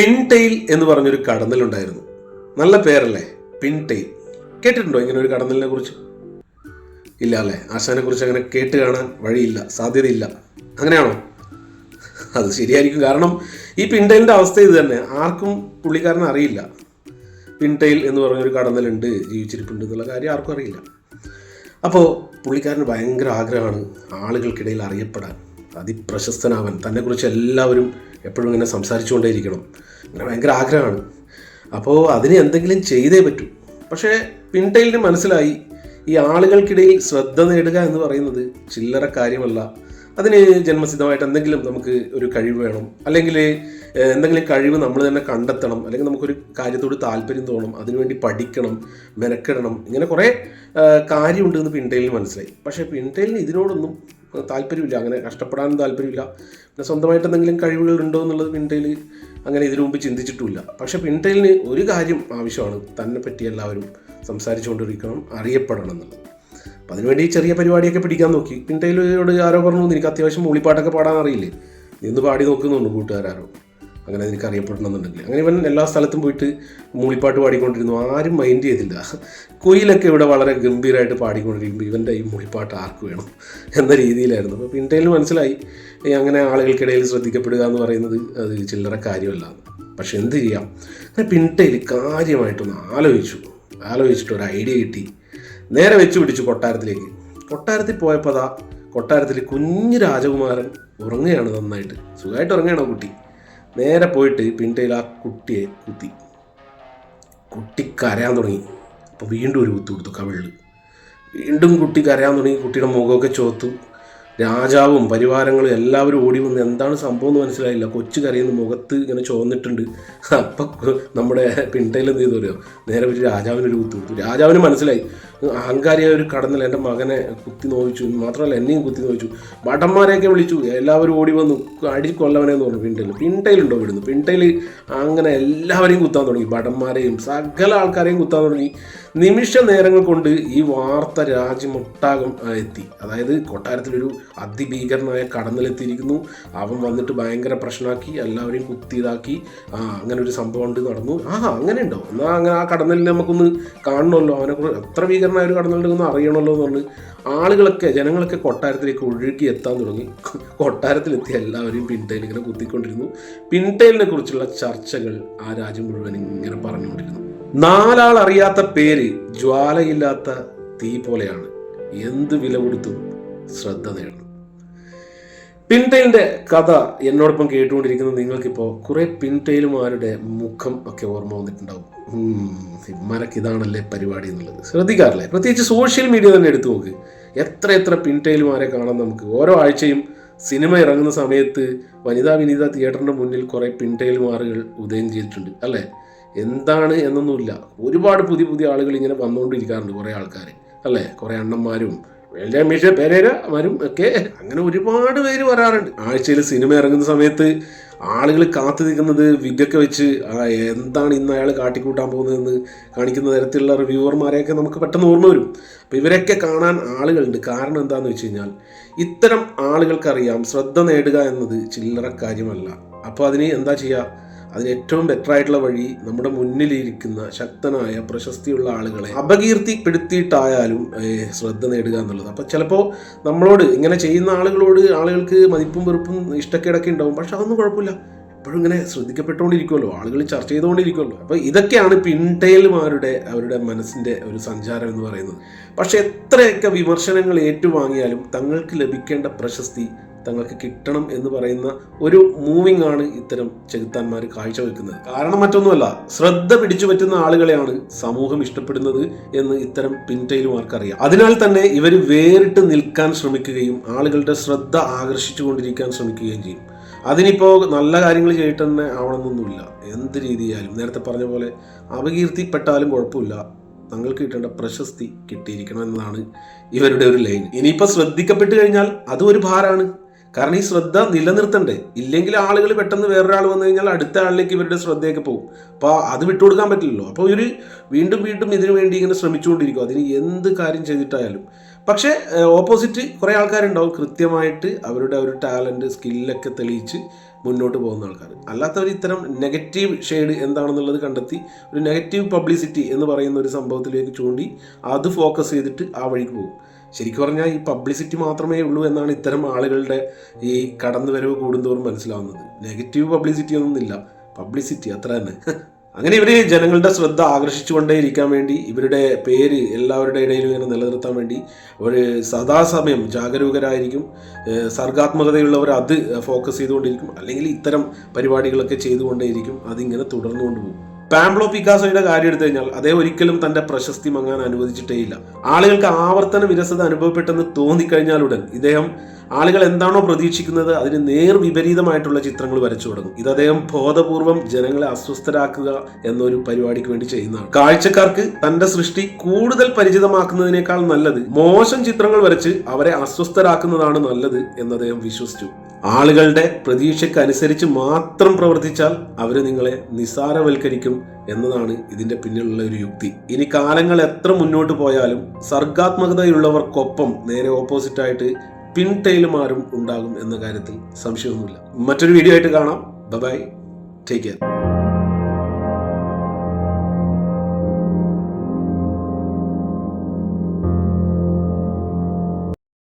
പിൻടെയിൽ എന്ന് പറഞ്ഞൊരു കടന്നലുണ്ടായിരുന്നു. നല്ല പേരല്ലേ? പിൻടെയിൽ കേട്ടിട്ടുണ്ടോ ഇങ്ങനെ ഒരു കടന്നലിനെ കുറിച്ച്? ഇല്ല അല്ലേ? ആശാനെ കുറിച്ച് അങ്ങനെ കേട്ട് കാണാൻ വഴിയില്ല സാധ്യതയില്ല. അങ്ങനെയാണോ? അത് ശരിയായിരിക്കും. കാരണം ഈ പിൻടെയിലിന്റെ അവസ്ഥ ഇത് തന്നെ. ആർക്കും പുള്ളിക്കാരനെ അറിയില്ല. പിൻടെയിൽ എന്ന് പറഞ്ഞൊരു കടന്നലുണ്ട് ജീവിച്ചിരിപ്പുണ്ട് എന്നുള്ള കാര്യം ആർക്കും അറിയില്ല. അപ്പോൾ പുള്ളിക്കാരന് ഭയങ്കര ആഗ്രഹമാണ് ആളുകൾക്കിടയിൽ അറിയപ്പെടാൻ. അതിപ്രശസ്തനാവാൻ. തന്നെക്കുറിച്ച് എല്ലാവരും എപ്പോഴും ഇങ്ങനെ സംസാരിച്ചുകൊണ്ടേയിരിക്കണം. അങ്ങനെ ഭയങ്കര ആഗ്രഹമാണ്. അപ്പോൾ അതിന് എന്തെങ്കിലും ചെയ്തേ പറ്റൂ. പക്ഷേ പിൻടൈലിന് മനസ്സിലായി ഈ ആളുകൾക്കിടയിൽ ശ്രദ്ധ നേടുക എന്ന് പറയുന്നത് ചില്ലറ കാര്യമല്ല. അതിന് ജന്മസിദ്ധമായിട്ട് എന്തെങ്കിലും നമുക്ക് ഒരു കഴിവ് വേണം. അല്ലെങ്കിൽ എന്തെങ്കിലും കഴിവ് നമ്മൾ തന്നെ കണ്ടെത്തണം. അല്ലെങ്കിൽ നമുക്കൊരു കാര്യത്തോട് താല്പര്യം തോന്നണം അതിനുവേണ്ടി പഠിക്കണം മെനക്കെടണം. ഇങ്ങനെ കുറേ കാര്യമുണ്ടെന്ന് പിൻടൈലിന് മനസ്സിലായി. പക്ഷേ പിൻടൈലിന് ഇതിനോടൊന്നും താല്പര്യമില്ല. അങ്ങനെ കഷ്ടപ്പെടാനും താല്പര്യമില്ല. പിന്നെ സ്വന്തമായിട്ട് എന്തെങ്കിലും കഴിവുകൾ ഉണ്ടോ എന്നുള്ളത് പിൻടൈൽ അങ്ങനെ ഇതിനു മുമ്പ് ചിന്തിച്ചിട്ടുമില്ല. പക്ഷേ പിൻടൈലിന് ഒരു കാര്യം ആവശ്യമാണ്. തന്നെ പറ്റി എല്ലാവരും സംസാരിച്ചുകൊണ്ടിരിക്കണം അറിയപ്പെടണം എന്നുള്ളത്. അപ്പം അതിനുവേണ്ടി ചെറിയ പരിപാടിയൊക്കെ പിടിക്കാൻ നോക്കി. പിൻടൈലോട് ആരോ പറഞ്ഞു എനിക്ക് അത്യാവശ്യം മൂളിപ്പാട്ടൊക്കെ പാടാൻ അറിയില്ലേ? നീ ഒന്ന് പാടി നോക്കുന്നുണ്ട് കൂട്ടുകാരോ അങ്ങനെ നിനക്ക് അറിയപ്പെടണമെന്നുണ്ടെങ്കിൽ. അങ്ങനെ ഇവൻ എല്ലാ സ്ഥലത്തും പോയിട്ട് മൂളിപ്പാട്ട് പാടിക്കൊണ്ടിരുന്നു. ആരും മൈൻഡ് ചെയ്തില്ല. കുയിലൊക്കെ ഇവിടെ വളരെ ഗംഭീരമായിട്ട് പാടിക്കൊണ്ടിരിക്കുമ്പോൾ ഇവന്റെ ഈ മൂളിപ്പാട്ട് ആർക്ക് വേണം എന്ന രീതിയിലായിരുന്നു. അപ്പോൾ പിന്നീട് മനസ്സിലായി അങ്ങനെ ആളുകൾക്കിടയിൽ ശ്രദ്ധിക്കപ്പെടുക എന്ന് പറയുന്നത് അത് ചില്ലറ കാര്യമല്ല. പക്ഷെ എന്ത് ചെയ്യാം? അങ്ങനെ പിൻടൈൽ കാര്യമായിട്ടൊന്ന് ആലോചിച്ചു. ആലോചിച്ചിട്ട് ഒരു ഐഡിയ കിട്ടി. നേരെ വെച്ച് പിടിച്ചു കൊട്ടാരത്തിലേക്ക്. കൊട്ടാരത്തിൽ പോയപ്പോൾ അതാ കൊട്ടാരത്തിൽ കുഞ്ഞു രാജകുമാരൻ ഉറങ്ങുകയാണ് നന്നായിട്ട്. സുഖമായിട്ട് ഉറങ്ങുകയാണോ കുട്ടി? നേരെ പോയിട്ട് പിൻടയിൽ ആ കുട്ടിയെ കുത്തി. കുട്ടി കരയാൻ തുടങ്ങി. അപ്പോൾ വീണ്ടും ഒരു കുത്തു കൊടുത്തു കവിളിൽ. വീണ്ടും കുട്ടി കരയാൻ തുടങ്ങി. കുട്ടിയുടെ മുഖമൊക്കെ ചോത്തു രാജാവും പരിവാരങ്ങളും എല്ലാവരും ഓടി വന്ന് എന്താണ് സംഭവം എന്ന് മനസ്സിലായില്ല. കൊച്ചു കരയുന്ന മുഖത്ത് ഇങ്ങനെ ചോന്നിട്ടുണ്ട് അപ്പം നമ്മുടെ പിണ്ടയിൽ എന്ത് ചെയ്തു പറയുക നേരെ ഒരു രാജാവിനൊരു കുത്തു കൊടുത്തു. രാജാവിന് മനസ്സിലായി. അഹങ്കാരിയായ ഒരു കടന്നൽ എന്റെ മകനെ കുത്തി നോവിച്ചു. മാത്രമല്ല എന്നെയും കുത്തി നോവിച്ചു. ഭടന്മാരെയൊക്കെ വിളിച്ചു. എല്ലാവരും ഓടി വന്നു. അടി കൊല്ലവനെ എന്ന് പറഞ്ഞു. പിണ്ടയിൽ ഉണ്ടോ വിടുന്നു പിണ്ടയിൽ അങ്ങനെ എല്ലാവരെയും കുത്താൻ തുടങ്ങി. ഭടന്മാരെയും സകല ആൾക്കാരെയും കുത്താൻ തുടങ്ങി. നിമിഷ നേരങ്ങൾ കൊണ്ട് ഈ വാർത്ത രാജ്യമൊട്ടാകം എത്തി. അതായത് കൊട്ടാരത്തിലൊരു അതിഭീകരനായ കടന്നലെത്തിയിരിക്കുന്നു അവൻ വന്നിട്ട് ഭയങ്കര പ്രശ്നമാക്കി എല്ലാവരെയും കുത്തിയതാക്കി. ആ അങ്ങനെ ഒരു സംഭവം ഉണ്ട് നടന്നു. ആ അങ്ങനെ ഉണ്ടോ എന്നാൽ അങ്ങനെ ആ കടന്നലിൽ നമുക്കൊന്ന് കാണണമല്ലോ. അവനെ എത്ര ഭീകരനായ ഒരു കടന്നുണ്ടെന്ന് അറിയണമല്ലോ എന്ന് പറഞ്ഞ് ആളുകളൊക്കെ ജനങ്ങളൊക്കെ കൊട്ടാരത്തിലേക്ക് ഒഴുകി എത്താൻ തുടങ്ങി. കൊട്ടാരത്തിലെത്തിയ എല്ലാവരെയും പിൻടൈൽ ഇങ്ങനെ കുത്തിക്കൊണ്ടിരുന്നു. പിൻടൈലിനെ കുറിച്ചുള്ള ചർച്ചകൾ ആ രാജ്യം മുഴുവൻ ഇങ്ങനെ പറഞ്ഞുകൊണ്ടിരുന്നു. നാലാൾ അറിയാത്ത പേര് ജ്വാലയില്ലാത്ത തീ പോലെയാണ്. എന്ത് വില കൊടുത്തും ശ്രദ്ധ നേടണം പിൻടൈലിന്റെ കഥ എന്നോടൊപ്പം കേട്ടുകൊണ്ടിരിക്കുന്ന നിങ്ങൾക്കിപ്പോൾ കുറെ പിൻടെയിലുമാരുടെ മുഖം ഒക്കെ ഓർമ്മ വന്നിട്ടുണ്ടാവും. ഇമ്മാരൊക്കെ ഇതാണല്ലേ പരിപാടി എന്നുള്ളത്. ശ്രദ്ധിക്കാറില്ലേ? പ്രത്യേകിച്ച് സോഷ്യൽ മീഡിയ തന്നെ എടുത്തു നോക്ക്. എത്ര എത്ര പിൻടെയിലുമാരെ കാണാൻ നമുക്ക്. ഓരോ ആഴ്ചയും സിനിമ ഇറങ്ങുന്ന സമയത്ത് വനിതാ വിനീത തിയേറ്ററിന്റെ മുന്നിൽ കുറെ പിൻടൈലുമാറുകൾ ഉദയം ചെയ്തിട്ടുണ്ട് അല്ലേ? എന്താണ് എന്നൊന്നുമില്ല. ഒരുപാട് പുതിയ പുതിയ ആളുകൾ ഇങ്ങനെ വന്നുകൊണ്ടിരിക്കാറുണ്ട് കുറേ ആൾക്കാർ അല്ലേ? കുറേ അണ്ണന്മാരും രമേശ വരും ഒക്കെ. അങ്ങനെ ഒരുപാട് പേര് വരാറുണ്ട്. ആഴ്ചയിൽ സിനിമ ഇറങ്ങുന്ന സമയത്ത് ആളുകൾ കാത്തു നിൽക്കുന്നത് വിഗൊക്കെ വെച്ച് എന്താണ് ഇന്ന് അയാൾ കാട്ടിക്കൂട്ടാൻ പോകുന്നതെന്ന് കാണിക്കുന്ന തരത്തിലുള്ള റിവ്യൂവർമാരെയൊക്കെ നമുക്ക് പെട്ടെന്ന് ഓർമ്മ വരും. അപ്പോൾ ഇവരൊക്കെ കാണാൻ ആളുകളുണ്ട്. കാരണം എന്താണെന്ന് വെച്ച് കഴിഞ്ഞാൽ ഇത്തരം ആളുകൾക്കറിയാം ശ്രദ്ധ നേടുക എന്നത് ചില്ലറ കാര്യമല്ല. അപ്പോൾ അതിന് എന്താ ചെയ്യുക അതിന് ഏറ്റവും ബെറ്റർ ആയിട്ടുള്ള വഴി നമ്മുടെ മുന്നിലിരിക്കുന്ന ശക്തനായ പ്രശസ്തിയുള്ള ആളുകളെ അപകീർത്തിപ്പെടുത്തിയിട്ടായാലും ശ്രദ്ധ നേടുക എന്നുള്ളത്. അപ്പോൾ ചിലപ്പോൾ നമ്മളോട് ഇങ്ങനെ ചെയ്യുന്ന ആളുകളോട് ആളുകൾക്ക് മതിപ്പും വെറുപ്പും ഇഷ്ടക്കേടൊക്കെ ഉണ്ടാവും. പക്ഷെ അതൊന്നും കുഴപ്പമില്ല. എപ്പോഴും ഇങ്ങനെ ശ്രദ്ധിക്കപ്പെട്ടുകൊണ്ടിരിക്കുമല്ലോ ആളുകൾ ചർച്ച ചെയ്തുകൊണ്ടിരിക്കുമല്ലോ അപ്പോൾ ഇതൊക്കെയാണ് പിൻടൈലുമാരുടെ അവരുടെ മനസ്സിന്റെ ഒരു സഞ്ചാരം എന്ന് പറയുന്നത്. പക്ഷേ എത്രയൊക്കെ വിമർശനങ്ങൾ ഏറ്റുവാങ്ങിയാലും തങ്ങൾക്ക് ലഭിക്കേണ്ട പ്രശസ്തി തങ്ങൾക്ക് കിട്ടണം എന്ന് പറയുന്ന ഒരു മൂവിംഗ് ആണ് ഇത്തരം ചെകുത്താന്മാർ കാഴ്ചവെക്കുന്നത്. കാരണം മറ്റൊന്നുമല്ല ശ്രദ്ധ പിടിച്ചു പറ്റുന്ന ആളുകളെയാണ് സമൂഹം ഇഷ്ടപ്പെടുന്നത് എന്ന് ഇത്തരം പിന്റൈലുമാർക്കറിയാം അതിനാൽ തന്നെ ഇവർ വേറിട്ട് നിൽക്കാൻ ശ്രമിക്കുകയും ആളുകളുടെ ശ്രദ്ധ ആകർഷിച്ചുകൊണ്ടിരിക്കാൻ ശ്രമിക്കുകയും ചെയ്യും. അതിനിപ്പോൾ നല്ല കാര്യങ്ങൾ ചെയ്തിട്ട് തന്നെ ആവണമെന്നൊന്നുമില്ല. എന്ത് രീതിയായാലും നേരത്തെ പറഞ്ഞ പോലെ അപകീർത്തിപ്പെട്ടാലും കുഴപ്പമില്ല. തങ്ങൾക്ക് കിട്ടേണ്ട പ്രശസ്തി കിട്ടിയിരിക്കണം എന്നതാണ് ഇവരുടെ ഒരു ലൈൻ. ഇനിയിപ്പോൾ ശ്രദ്ധിക്കപ്പെട്ട് കഴിഞ്ഞാൽ അതും ഒരു ഭാരമാണ്. കാരണം ഈ ശ്രദ്ധ നിലനിർത്തണ്ടേ. ഇല്ലെങ്കിൽ ആളുകൾ പെട്ടെന്ന് വേറൊരാൾ വന്നു കഴിഞ്ഞാൽ അടുത്ത ആളിലേക്ക് ഇവരുടെ ശ്രദ്ധയൊക്കെ പോകും. അപ്പോൾ അത് വിട്ടുകൊടുക്കാൻ പറ്റില്ലല്ലോ. അപ്പോൾ ഇവർ വീണ്ടും വീണ്ടും ഇതിനു വേണ്ടി ഇങ്ങനെ ശ്രമിച്ചുകൊണ്ടിരിക്കും. അതിന് എന്ത് കാര്യം ചെയ്തിട്ടായാലും. പക്ഷേ ഓപ്പോസിറ്റ് കുറേ ആൾക്കാരുണ്ടാവും. കൃത്യമായിട്ട് അവരുടെ ഒരു ടാലന്റ് സ്കില്ലൊക്കെ തെളിയിച്ച് മുന്നോട്ട് പോകുന്ന ആൾക്കാർ അല്ലാത്തവർ ഇത്തരം നെഗറ്റീവ് ഷെയ്ഡ് എന്താണെന്നുള്ളത് കണ്ടെത്തി ഒരു നെഗറ്റീവ് പബ്ലിസിറ്റി എന്ന് പറയുന്ന ഒരു സംഭവത്തിലേക്ക് ചൂണ്ടി അത് ഫോക്കസ് ചെയ്തിട്ട് ആ വഴിക്ക് പോകും. ശരിക്കും പറഞ്ഞാൽ ഈ പബ്ലിസിറ്റി മാത്രമേ ഉള്ളൂ എന്നാണ് ഇത്തരം ആളുകളുടെ ഈ കടന്നുവരവ് കൂടുന്തോറും മനസ്സിലാവുന്നത്. നെഗറ്റീവ് പബ്ലിസിറ്റി ഒന്നുമില്ല പബ്ലിസിറ്റി അത്ര തന്നെ. അങ്ങനെ ഇവർ ജനങ്ങളുടെ ശ്രദ്ധ ആകർഷിച്ചുകൊണ്ടേയിരിക്കാൻ വേണ്ടി ഇവരുടെ പേര് എല്ലാവരുടെ ഇടയിലും ഇങ്ങനെ നിലനിർത്താൻ വേണ്ടി അവർ സദാസമയം ജാഗരൂകരായിരിക്കും. സർഗാത്മകതയുള്ളവർ അത് ഫോക്കസ് ചെയ്തുകൊണ്ടിരിക്കും. അല്ലെങ്കിൽ ഇത്തരം പരിപാടികളൊക്കെ ചെയ്തുകൊണ്ടേയിരിക്കും. അതിങ്ങനെ തുടർന്നുകൊണ്ട് പോകും. പാംബ്ലോ പിക്കാസോയുടെ കാര്യം എടുത്തു കഴിഞ്ഞാൽ അദ്ദേഹം ഒരിക്കലും തന്റെ പ്രശസ്തി മങ്ങാൻ അനുവദിച്ചിട്ടേയില്ല ആളുകൾക്ക് ആവർത്തന വിരസത അനുഭവപ്പെട്ടെന്ന് തോന്നിക്കഴിഞ്ഞാലുടൻ ഇദ്ദേഹം ആളുകൾ എന്താണോ പ്രതീക്ഷിക്കുന്നത് അതിന് നേർ വിപരീതമായിട്ടുള്ള ചിത്രങ്ങൾ വരച്ചു തുടങ്ങും. ഇത് അദ്ദേഹം ബോധപൂർവം ജനങ്ങളെ അസ്വസ്ഥരാക്കുക എന്നൊരു പരിപാടിക്ക് വേണ്ടി ചെയ്യുന്നതാണ്. കാഴ്ചക്കാർക്ക് തന്റെ സൃഷ്ടി കൂടുതൽ പരിചിതമാക്കുന്നതിനേക്കാൾ നല്ലത് മോശം ചിത്രങ്ങൾ വരച്ച് അവരെ അസ്വസ്ഥരാക്കുന്നതാണ് നല്ലത് എന്ന് അദ്ദേഹം വിശ്വസിച്ചു. ആളുകളുടെ പ്രതീക്ഷയ്ക്ക് അനുസരിച്ച് മാത്രം പ്രവർത്തിച്ചാൽ അവർ നിങ്ങളെ നിസാരവൽക്കരിക്കും എന്നതാണ് ഇതിന്റെ പിന്നിലുള്ള ഒരു യുക്തി. ഇനി കാലങ്ങൾ എത്ര മുന്നോട്ട് പോയാലും സർഗാത്മകതയുള്ളവർക്കൊപ്പം നേരെ ഓപ്പോസിറ്റായിട്ട് പിൻടൈലുമാരും ഉണ്ടാകും എന്ന കാര്യത്തിൽ സംശയമൊന്നുമില്ല. മറ്റൊരു വീഡിയോ ആയിട്ട് കാണാം. Bye take care